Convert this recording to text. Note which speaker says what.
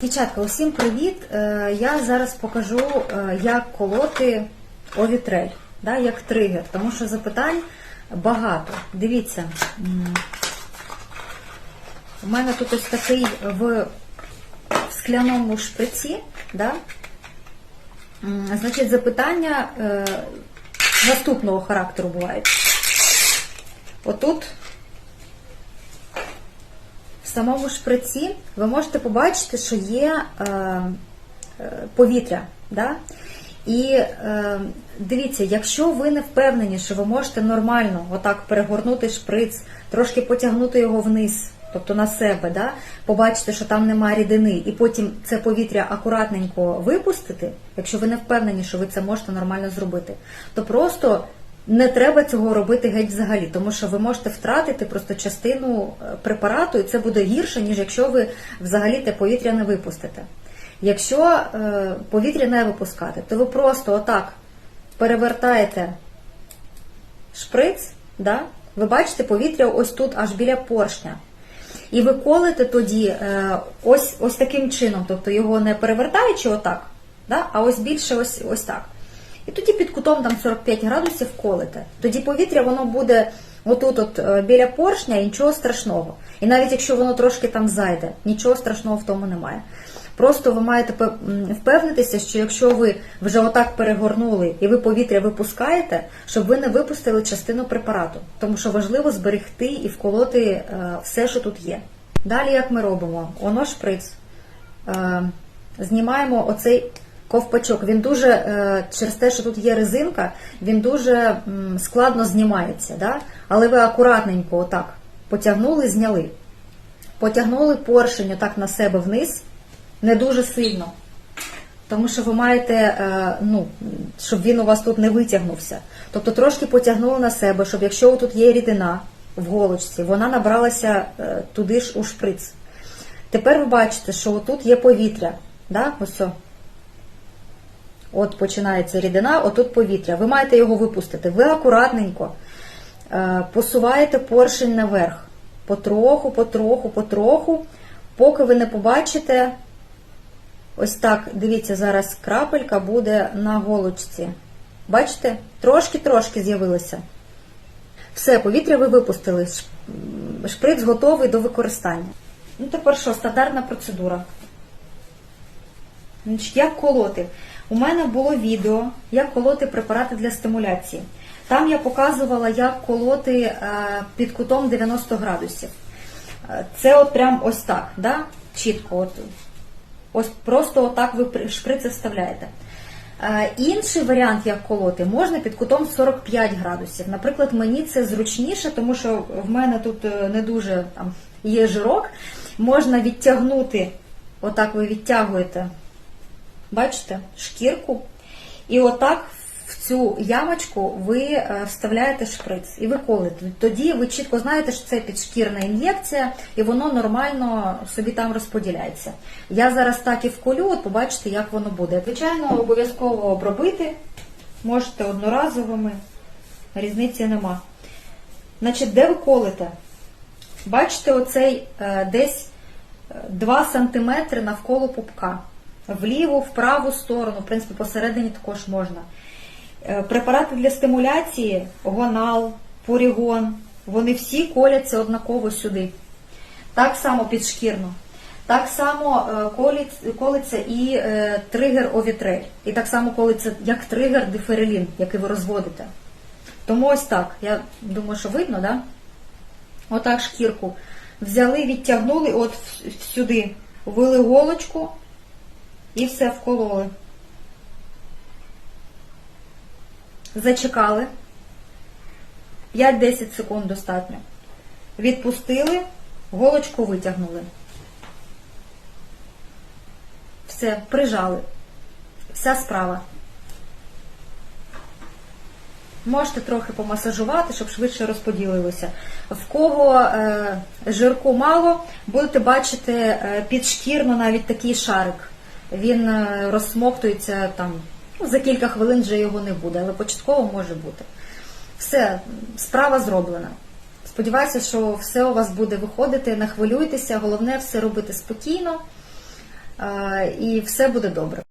Speaker 1: Дівчатка, усім привіт! Е, Я зараз покажу, е, як колоти овітрель, як тригер, тому що запитань багато. Дивіться, у мене тут ось такий в скляному шприці? Значить, запитання е, наступного характеру бувають. Отут в самому шприці ви можете побачити, що є е, е, повітря. Да? І е, дивіться, якщо ви не впевнені, що ви можете нормально отак перегорнути шприц, трошки потягнути його вниз, тобто на себе, да? побачити, що там немає рідини, і потім це повітря акуратненько випустити, якщо ви не впевнені, що ви це можете нормально зробити, то просто не треба цього робити геть взагалі, тому що ви можете втратити просто частину е, препарату, і це буде гірше, ніж якщо ви взагалі те повітря не випустите. Якщо е, повітря не випускати, то ви просто отак перевертаєте шприц, да? ви бачите повітря ось тут, аж біля поршня. І ви колите тоді е, ось ось таким чином, тобто його не перевертаючи отак, да? а ось більше ось, ось так. І тоді під кутом там 45 градусів колите. Тоді повітря воно буде отут от е, біля поршня і нічого страшного. І навіть якщо воно трошки там зайде, нічого страшного в тому немає. Просто ви маєте впевнитися, що якщо ви вже отак перегорнули і ви повітря випускаєте, щоб ви не випустили частину препарату, тому що важливо зберегти і вколоти е, все, що тут є. Далі як ми робимо? Оно шприц. Е, знімаємо оцей ковпачок. Він дуже, е, через те, що тут є резинка, він дуже складно знімається. Да? Але ви акуратненько отак потягнули, зняли. Потягнули поршень отак на себе вниз, не дуже сильно. Тому що ви маєте, е, ну, щоб він у вас тут не витягнувся. Тобто трошки потягнули на себе, щоб якщо тут є рідина в голочці, вона набралася е, туди ж у шприц. Тепер ви бачите, що тут є повітря. Да? Ось. От починається рідина, отут повітря. Ви маєте його випустити. Ви акуратненько е, посуваєте поршень наверх. Потроху, потроху, потроху, поки ви не побачите. Ось так, дивіться, зараз крапелька буде на голочці. Бачите? Трошки-трошки з'явилося. Все, повітря ви випустили. Шприц готовий до використання. Ну, тепер що, стандартна процедура. Як колоти? У мене було відео, як колоти препарати для стимуляції. Там я показувала, як колоти е, під кутом 90 градусів. Е, Це от прям ось так, да? чітко. От. Ось просто отак ви при- шприци вставляєте. Е, Інший варіант, як колоти, можна під кутом 45 градусів. Наприклад, мені це зручніше, тому що в мене тут не дуже там є жирок. Можна відтягнути, отак ви відтягуєте, бачите, шкірку. І отак в цю ямочку ви е, вставляєте шприц і ви колите. Тоді ви чітко знаєте, що це підшкірна ін'єкція, і воно нормально собі там розподіляється. Я зараз так і вколю, от побачите, як воно буде. Звичайно, обов'язково обробити. Можете одноразовими, різниці нема. Значить, де ви колите? Бачите, оцей е, десь е, 2 см навколо пупка. Вліву, в праву сторону, в принципі, посередині також можна. Е, Препарати для стимуляції, гонал, пурігон, вони всі коляться однаково сюди. Так само підшкірно. Так само е, колиться і е, тригер овітрель. І так само колиться як тригер диферелін, який ви розводите. Тому ось так. Я думаю, що видно, да? Отак шкірку взяли, відтягнули от сюди, ввели голочку і все вкололи. Зачекали. 5-10 секунд достатньо. Відпустили, голочку витягнули. Все, прижали. Вся справа. Можете трохи помасажувати, щоб швидше розподілилося. В кого е, жирку мало, будете бачити е, підшкірно навіть такий шарик. Він е, розсмоктується там, ну, за кілька хвилин вже його не буде, але початково може бути. Все, справа зроблена. Сподіваюся, що все у вас буде виходити, не хвилюйтеся, головне все робити спокійно. е, і все буде добре.